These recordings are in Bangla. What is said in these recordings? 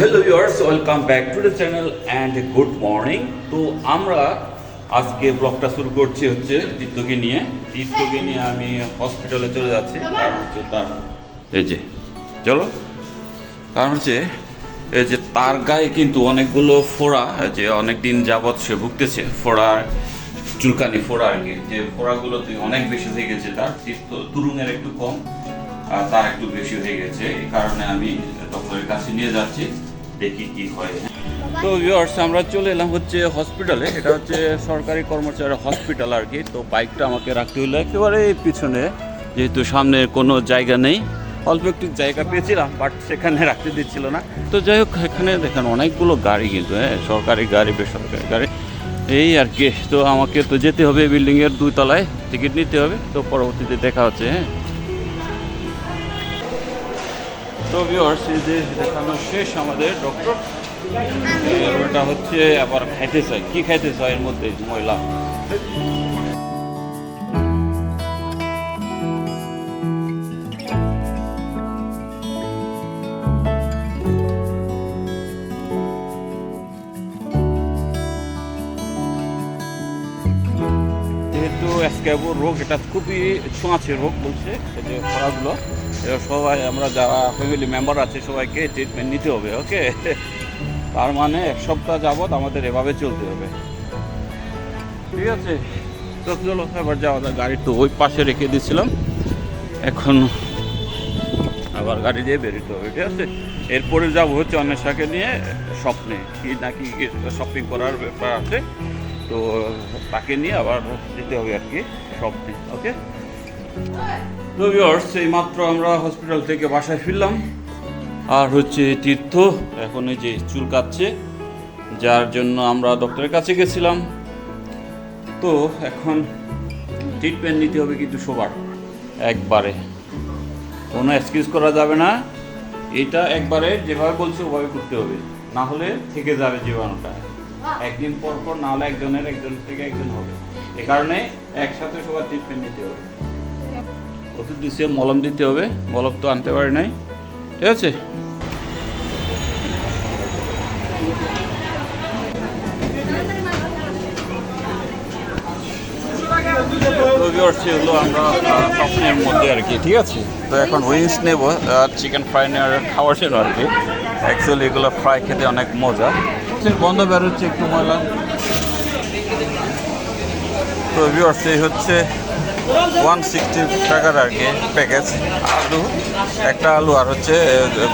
Hello viewers welcome back to the channel and good morning তো আমরা আজকে ব্লগটা শুরু করছি হচ্ছে তীর্থকে নিয়ে। তীর্থকে নিয়ে আমি হসপিটালে চলে যাচ্ছি। কারণ হচ্ছে তার এই যে, চলো। কারণ হচ্ছে, এই যে তার গায়ে কিন্তু অনেকগুলো ফোড়া যে অনেক দিন যাবৎ সে ভুগতেছে। ফোড়া চুলকানি, ফোড়া আর কি। যে ফোড়াগুলোতে অনেক বেশি হয়ে গেছে তার তীর্থ তুরুঙের একটু কম। তার একটু বেশি হয়ে গেছে। এই কারণে আমি ডক্টরের কাছে নিয়ে যাচ্ছি, দেখি কি হয়। তো ভিউয়ার্স আমরা চলে এলাম হচ্ছে হসপিটালে এটা হচ্ছে সরকারি কর্মচারী হসপিটাল আর কি তো বাইকটা আমাকে রাখতে হলো একেবারে পিছনে। যেহেতু সামনে কোনো জায়গা নেই। অল্প একটু জায়গা পেয়েছিলাম বাট সেখানে রাখতে দিচ্ছিল না। তো যাই হোক, এখানে দেখেন অনেকগুলো গাড়ি কিন্তু হ্যাঁ সরকারি গাড়ি, বেসরকারি গাড়ি। এই আর কি তো আমাকে তো যেতে হবে বিল্ডিংয়ের দুই তলায়। টিকিট নিতে হবে। তো পরবর্তীতে দেখা হচ্ছে হ্যাঁ। তো ভিউয়ার্স দেখানো শেষ আমাদের ডক্টর ওটা হচ্ছে আবার খাইতে চাই কি খাইতে চাই এর মধ্যে মহিলা যেহেতু স্ক্যাবো রোগ, এটা খুবই ছোঁয়াচে রোগ বলছে যে খরাগুলো সবাই, আমরা যারা ফ্যামিলি মেম্বার আছে, সবাইকে ট্রিটমেন্ট নিতে হবে ওকে তার মানে এক সপ্তাহ যাবৎ আমাদের এভাবে চলতে হবে। ঠিক আছে? তো চলো, এবার যাওয়া যাক গাড়ি তো ওই পাশে রেখে দিয়েছিলাম। এখন আবার গাড়ি দিয়ে বেরোতে হবে, ঠিক আছে? এরপরে যাব হচ্ছে অন্বেষাকে নিয়ে স্বপ্নে, কি নাকি শপিং করার ব্যাপার আছে। তো তাকে নিয়ে আবার যেতে হবে আর কি, স্বপ্নে ওকে ভিউয়ার্স এই মাত্র আমরা হসপিটাল থেকে বাসায় ফিরলাম। আর হচ্ছে তীর্থ, এখন এই যে চুল কাটছে যার জন্য আমরা ডক্টরের কাছে গেছিলাম। তো এখন ট্রিটমেন্ট নিতে হবে কিন্তু সবার, একবারে। কোনো এক্সকিউজ করা যাবে না। এটা একবারে যেভাবে বলছে, ওভাবে করতে হবে। না হলে থেকে যাবে জীবাণুটা। একদিন পর পর না হলে একজনের একজন থেকে একজন হবে। এ কারণে একসাথে সবার ট্রিটমেন্ট নিতে হবে। ওষুধ দিচ্ছে মলম দিতে হবে, মলম তো আনতে পারি নাই। ঠিক আছে? আমরা মধ্যে আর কি, ঠিক আছে? তো এখন উইংস নেব চিকেন ফ্রাই নেওয়ার আর কি। অ্যাকচুয়ালি এগুলো ফ্রাই খেতে অনেক মজা। বন্ধ বেরোচ্ছে একটু হচ্ছে ওয়ান সিক্সটি টাকার আর কি প্যাকেজ আলু, একটা আলু আর হচ্ছে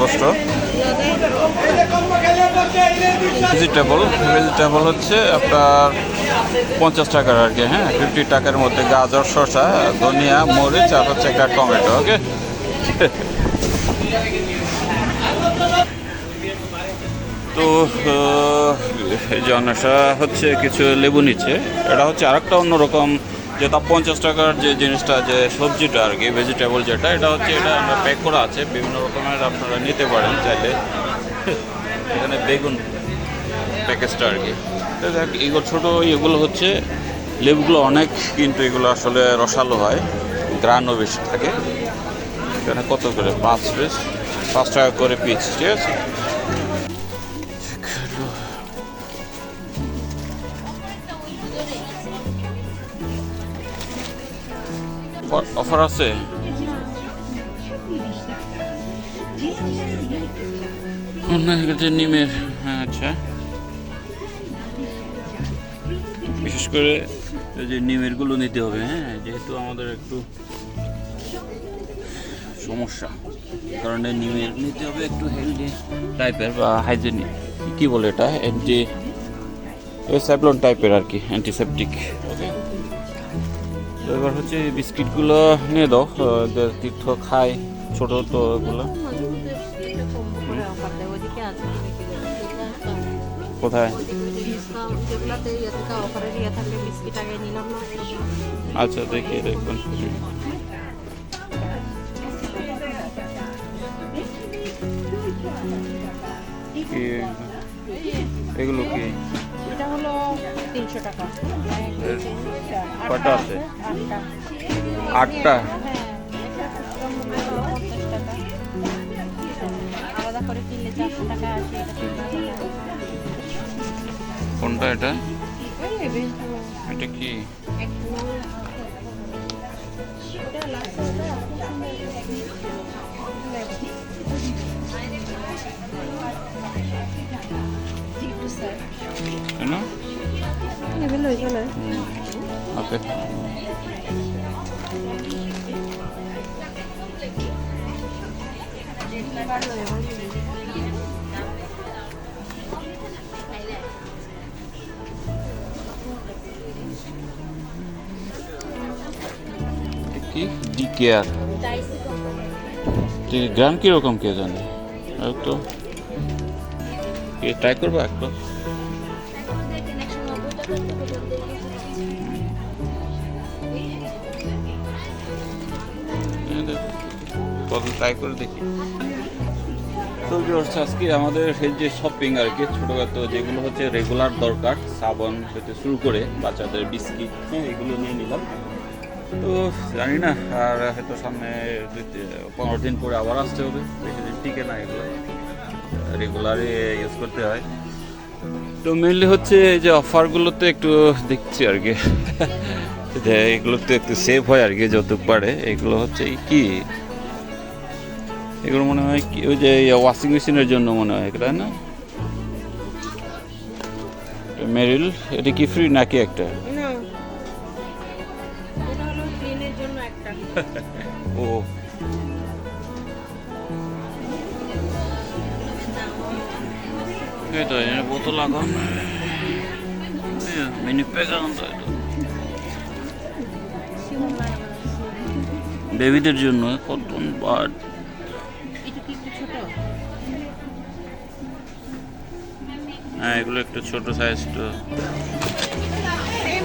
গোস্ত। ভেজিটেবল ভেজিটেবল হচ্ছে আপনার পঞ্চাশ টাকার আর কি হ্যাঁ? ফিফটি টাকার মধ্যে গাজর, শসা, ধনিয়া, মরিচ আর হচ্ছে একটা টমেটো, ওকে? তো এই যে অন্বেষা হচ্ছে কিছু লেবু নিচ্ছে, এটা হচ্ছে আরেকটা অন্যরকম যেটা পঞ্চাশ টাকার যে জিনিসটা, যে সবজিটা আর কি ভেজিটেবল যেটা, এটা হচ্ছে এটা আমরা প্যাক করা আছে। বিভিন্ন রকমের আপনারা নিতে পারেন চাইলে। এখানে বেগুন প্যাকেজটা আর কি। তো দেখ, এগুলো ছোটো এগুলো হচ্ছে, লেবুগুলো অনেক, কিন্তু এগুলো আসলে রসালো হয়। গ্রানও বেশি থাকে। এখানে কত করে? পাঁচ পিস পাঁচ টাকা করে পিস ঠিক আছে? অফার আছে? নিমের হ্যাঁ আচ্ছা। বিশেষ করে এই যে নিমেরগুলো নিতে হবে হ্যাঁ যেহেতু আমাদের একটু সমস্যা, কারণ কারণে নিমের নিতে হবে একটু হেলদি টাইপের বা হাইজেনিক কি বলে এটা? অ্যান্টি স্যাভলন টাইপের আর কি অ্যান্টিসেপটিক ওকে তো এবার হচ্ছে বিস্কিটগুলো নিয়ে দাও তীর্থ খায় ছোট তো এগুলো। কোথায়? আচ্ছা দেখি দেখবেন কি এগুলো কি? এটা হলো তিনশো টাকা। কয়টা আছে? আটটা? এটা করে এটা কোনটা এটা? এটা কি? একটু কেন লেভেল হয়ে চলে ওকে কি ডি কেয়ার গ্রাম কীরকম কে জানে তো। ট্রাই করব একটু? কত ট্রাই করে দেখি। তো আজকে আমাদের এই যে শপিং আর কি, ছোটোখাটো যেগুলো হচ্ছে রেগুলার দরকার, সাবান থেকে শুরু করে বাচ্চাদের বিস্কিট হ্যাঁ এগুলো নিয়ে নিলাম। তো জানি না, আর হয়তো সামনে পনেরো দিন পরে আবার আসতে হবে। বেশি দিন টিকে না এগুলো। রেগুলারই ইউজ করতে হয়। তো মেনলি হচ্ছে এই যে অফারগুলোতে একটু দেখছি আর কি। এগুলোতে একটু সেভ হয় আর কি, যতটুকু পারে। এগুলো হচ্ছে কি? এগুলো মনে হয় কি? ওই যে ওয়াশিং মেশিনের জন্য মনে হয় এগুলো, না? মেরিল এটা কি ফ্রি নাকি একটা? ও। এটা এর বোতল লাগান মিনি প্যাক বেবিদের জন্য কটন বার্ড। এটা কি একটু ছোট? হ্যাঁ এগুলো একটু ছোট সাইজ তো। সেম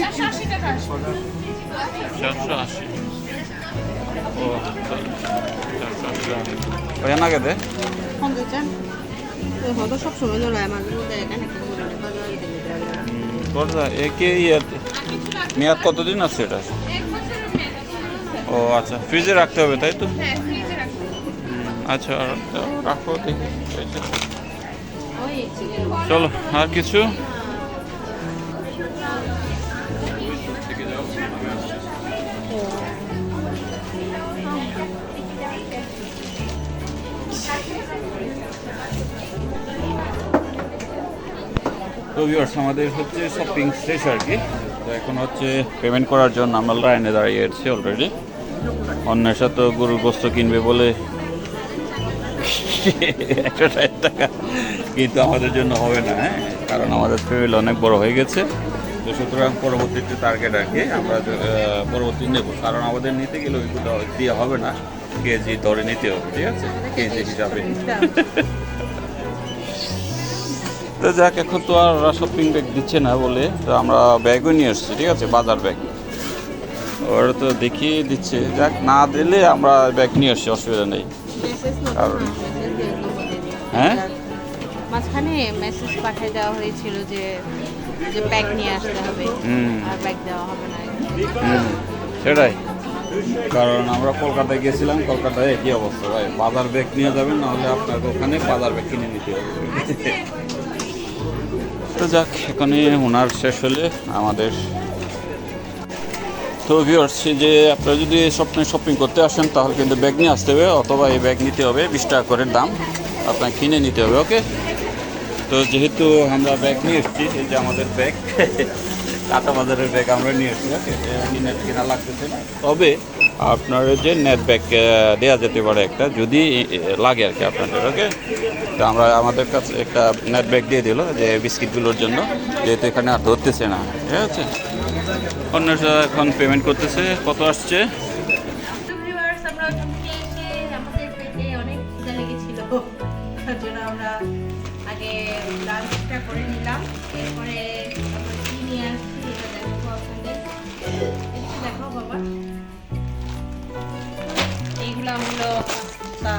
চারশো আশি টাকা। ও চারশো আশি ওই না কেটে পঞ্চাশ হয়তো সব সময় ধরো মাঝে মধ্যে এখানে কি করে বাজারে দিলে দেওয়া কতটা একে ইয়েতে মেয়াদ কতদিন আছে এটা এক বছরের মেয়াদ আছে ও আচ্ছা ফ্রিজে রাখতে হবে তাই তো? হ্যাঁ আচ্ছা রাখো দেখি এই চলো আর কিছু? তো ভিউয়ার্স আমাদের হচ্ছে শপিং শেষ আর কি। তো এখন হচ্ছে পেমেন্ট করার জন্য আমরা লাইনে দাঁড়িয়ে আছি অলরেডি অন্যের সাথে গরুর গোস্ত কিনবে বলে একশো ষাট টাকা। কিন্তু আমাদের জন্য হবে না হ্যাঁ? কারণ আমাদের ফ্যামিলি অনেক বড় হয়ে গেছে। তো সুতরাং পরবর্তীতে টার্গেট আর কি আমরা পরবর্তী নেব। কারণ আমাদের নিতে গেলে ওইগুলো দিয়ে হবে না। কেজি ধরে নিতে হবে, ঠিক আছে? কেজি হিসাবে। তো যাক এখন তো আর শপিং ব্যাগ দিচ্ছে না বলে তো আমরা ব্যাগও নিয়ে এসেছি ঠিক আছে? বাজার ব্যাগ ওরা তো দেখিয়ে দিচ্ছে। যাক না দিলে আমরা ব্যাগ নিয়ে এসছি অসুবিধা নেই। কারণ- হ্যাঁ? মাঝখানে মেসেজ পাঠিয়ে দেওয়া হয়েছিল যে যে ব্যাগ নিয়ে আসতে হবে। আর ব্যাগ দেওয়া হবে না। সেটাই। কারণ আমরা কলকাতায় গেছিলাম কলকাতায় একই অবস্থা। ভাই বাজার ব্যাগ নিয়ে যাবেন নাহলে আপনাকে ওখানে বাজার ব্যাগ কিনে নিতে হবে। তো যাক এখানে ওনার শেষ হলে আমাদের। তো ভিউয়ার্স যে আপনারা যদি স্বপ্নে শপিং করতে আসেন, তাহলে কিন্তু ব্যাগ নিয়ে আসতে হবে, অথবা এই ব্যাগ নিতে হবে, বিশ টাকা করে দাম। আপনার কিনে নিতে হবে ওকে তো যেহেতু আমরা ব্যাগ নিয়ে এসেছি, এই যে আমাদের ব্যাগ কাঁচা বাজারের ব্যাগ আমরা নিয়ে এসেছি ওকে কেনা লাগতেছে না। তবে আপনার যে নেট ব্যাগ দেওয়া যেতে পারে একটা, যদি লাগে আর কি আপনাদের ওকে তো আমরা আমাদের কাছে একটা নেট ব্যাগ দিয়ে দিল, যে বিস্কিটগুলোর জন্য, যেহেতু এখানে আর ধরতেছে না, ঠিক আছে? অন্যরা এখন পেমেন্ট করতেছে, কত আসছে? করে নিলাম, এরপরে দেখাও বাবা। এইগুলো হলো পাস্তা।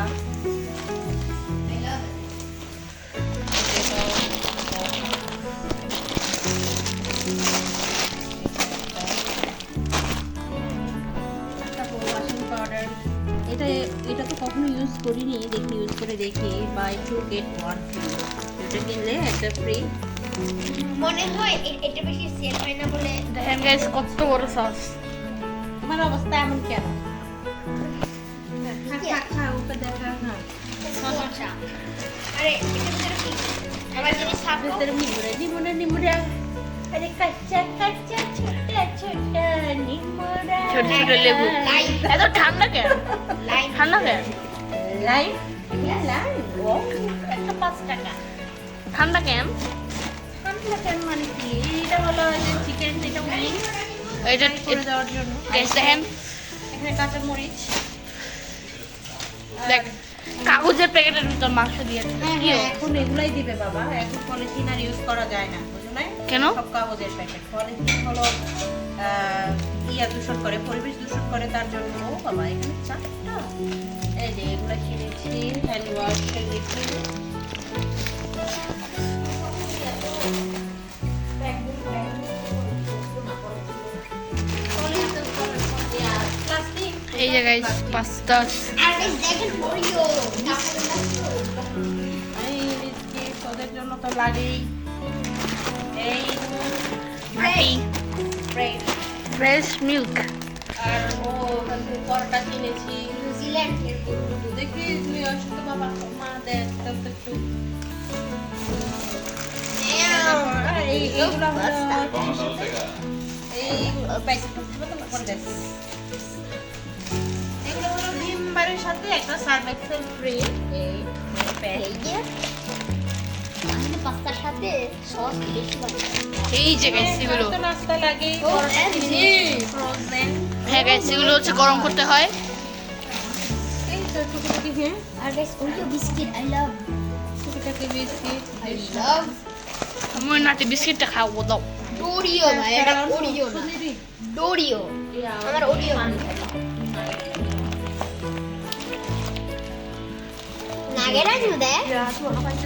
পাউডার এটা এটা তো কখনো ইউজ করিনি দেখি ইউজ করে দেখি buy two get one free এটা কিনলে একটা ফ্রি মনে হয় এটা বেশি সেল হয় না বলে দেখেন গাইস কত বড় সস তোমার অবস্থা এমন কেন? ওকে দেখা না। সমস্যা। আরে এটা ভিতরে কি? আমার জিনিস থাকো ভেতরে নিমুড়ে নিমুড়ে নিমুড়ে। আরে কাচ্চা কাচ্চা ছোটা ছোটা নিমুড়া। ছোট ছোট লেবু। এত ঠান্ডা কেন? ঠান্ডা কেন? একটা পাঁচ টাকা। ঠান্ডা কেন? ঠান্ডা কেন মানে কি? এটা হলো যে চিকেন এটা উইং এটা করে দেওয়ার জন্য। দেখেন। এখানে কাঁচা মরিচ দেখ কাগজের প্যাকেটের ভিতর মাংস দিয়ে হ্যাঁ হ্যাঁ এখন এগুলাই দিবে বাবা। এখন পলিথিন আর ইউজ করা যায় না বুঝো না কেন? সব কাগজের প্যাকেট। পলিথিন হলো ইয়া দূষণ করে পরিবেশ দূষণ করে তার জন্য ও বাবা এখানে চারটা। এই যে এগুলো কিনেছি হ্যান্ড ওয়াশ লিকুইড এই যে গাইস পাস্তা আর এই জন্য তো লাগেই ফ্রেশ মিল্ক আর ও পরোটা কিনেছি দেখি তুই অসুস্থ বাবা মা দেখ তো একটু এই এইগুলো হলো এই প্যাকেট করে দেখছি এগুলো হলো সাথে একটা এক্সেল ফ্রি এই প্যাক এই যে আমি পাস্তার সাথে সস বেশি লাগে। এই যে গাইস এগুলো। নাস্তা লাগে পরোটা হ্যাঁ। ফ্রোজেন হ্যাঁ গাইস এগুলো হচ্ছে গরম করতে হয়। এই তো টুকিটাকি হ্যাঁ। আর guys Oreo biscuit I love টুকিটাকি বিস্কিট আই লাভ আমি নাটি বিস্কিটটা খাব দাও। ডোরিও ভাই এটা না। ডোরিও আমার ওরিও 나게라는 돼?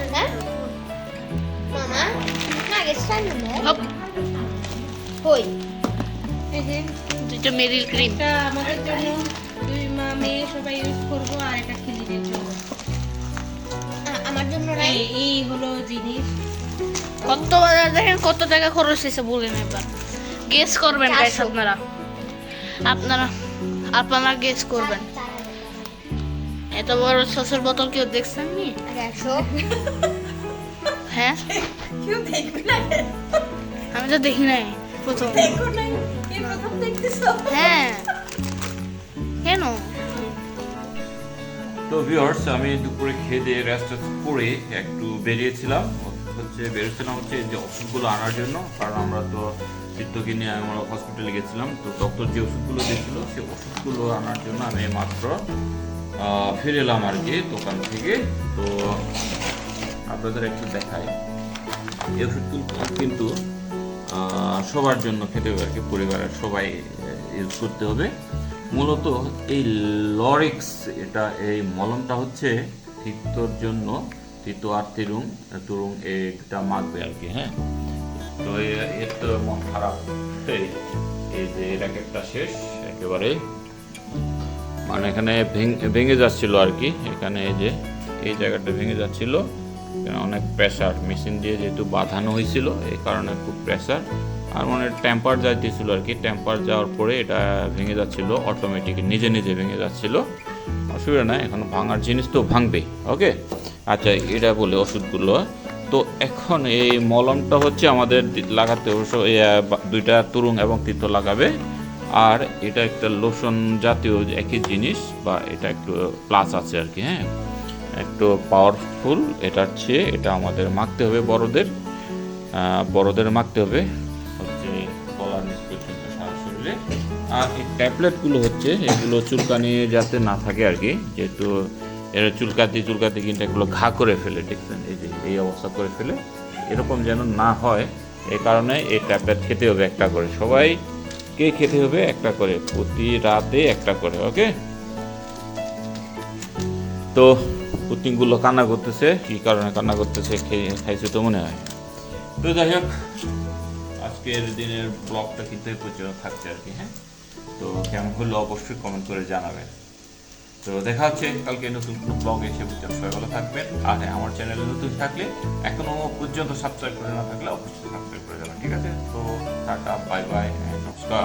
네? মামা নাগের সামনে হপ কই এই যে এটা মেরিল ক্রিম এটা আমাদের জন্য দুই মা মেয়ে সবাই ইউজ করবো আর এটা খিলিনের জন্য আ- আমার জন্য নাই এই এই হলো জিনিস কত বাজার দেখেন কত টাকা খরচ হয়েছে বলেন এবার গেস করবেন গাইস চারশো। আপনারা আপনারা আপনারা গেস করবেন এত বড় সসের বোতল কেউ দেখছেন নি হ্যাঁ? কেউ দেখবে না আমি তো দেখি নাই প্রথম। দেখো না এই প্রথম দেখতেছো? হ্যাঁ। কেন? তো ভিউয়ার্স আমি দুপুরে খেয়ে দিয়ে রেস্ট করে একটু বেরিয়েছিলাম। হচ্ছে বেরিয়েছিলাম হচ্ছে যে ওষুধগুলো আনার জন্য কারণ আমরা তো চিত্তকে নিয়ে আমরা হসপিটালে গেছিলাম। তো ডক্টর যে ওষুধগুলো দিয়েছিল সেই ওষুধগুলো আনার জন্য আমি মাত্র ফিরে এলাম আর কি দোকান থেকে। তো আপনাদের একটু দেখাই। এই কিন্তু সবার জন্য খেতে হবে আর কি, পরিবারের সবাই ইউজ করতে হবে। মূলত এই লরিক্স, এটা এই মলমটা হচ্ছে তিক্তর জন্য তিক্ত আর তিরুং, তুরুং এটা মাখবে আর কি হ্যাঁ? তো এর তো মন খারাপ। এই যে এর এক একটা শেষ, একেবারে মানে এখানে ভেঙে যাচ্ছিল আর কি। এখানে এই যে, এই জায়গাটা ভেঙে যাচ্ছিল। অনেক প্রেশার মেশিন দিয়ে যেহেতু বাঁধানো হয়েছিল, এই কারণে খুব প্রেশার আর মানে টেম্পার যাইতেছিল আর কি। ট্যাম্পার যাওয়ার পরে এটা ভেঙে যাচ্ছিল অটোমেটিক নিজে নিজে ভেঙে যাচ্ছিল। অসুবিধা নাই, এখন ভাঙার জিনিস তো ভাঙবেই ওকে আচ্ছা এটা বলে ওষুধগুলো। তো এখন এই মলমটা হচ্ছে আমাদের লাগাতে অবশ্য দুইটা তুরুং এবং তিতো লাগাবে। আর এটা একটা লোশন জাতীয় একই জিনিস, বা এটা একটু প্লাস আছে আর কি হ্যাঁ? একটু পাওয়ারফুল এটার চেয়ে এটা আমাদের মাখতে হবে বড়দের। বড়দের মাখতে হবে। হচ্ছে গলার শরীরে আর এই ট্যাবলেটগুলো হচ্ছে, এগুলো চুলকানি যাতে না থাকে আর কি যেহেতু এরা চুলকাতে চুলকাতে কিন্তু এগুলো ঘা করে ফেলে, দেখছেন? এই যে, এই অবস্থা করে ফেলে। এরকম যেন না হয় এই কারণে এই ট্যাবলেট খেতে হবে একটা করে। সবাই কে খেতে হবে? একটা করে। প্রতি রাতে একটা করে, ওকে? তো, পুতিনগুলো কান্না করতেছে। কি কারণে কান্না করতেছে খেয়ে খাইছে তো মনে হয়। তো যাই হোক, আজকের দিনের ব্লগটা কিন্তু এই পর্যন্ত থাকছে আর কি হ্যাঁ? তো কেমন হলো অবশ্যই কমেন্ট করে জানাবেন। তো দেখা হচ্ছে কালকে নতুন কোনো ব্লগ এসে পর্যন্ত সবাই ভালো থাকবেন। আর হ্যাঁ আমার চ্যানেলে নতুন থাকলে এখনও পর্যন্ত সাবস্ক্রাইব করে না থাকলে অবশ্যই সাবস্ক্রাইব করে যাবেন ঠিক আছে? তো টাটা বাই বাই নমস্কার।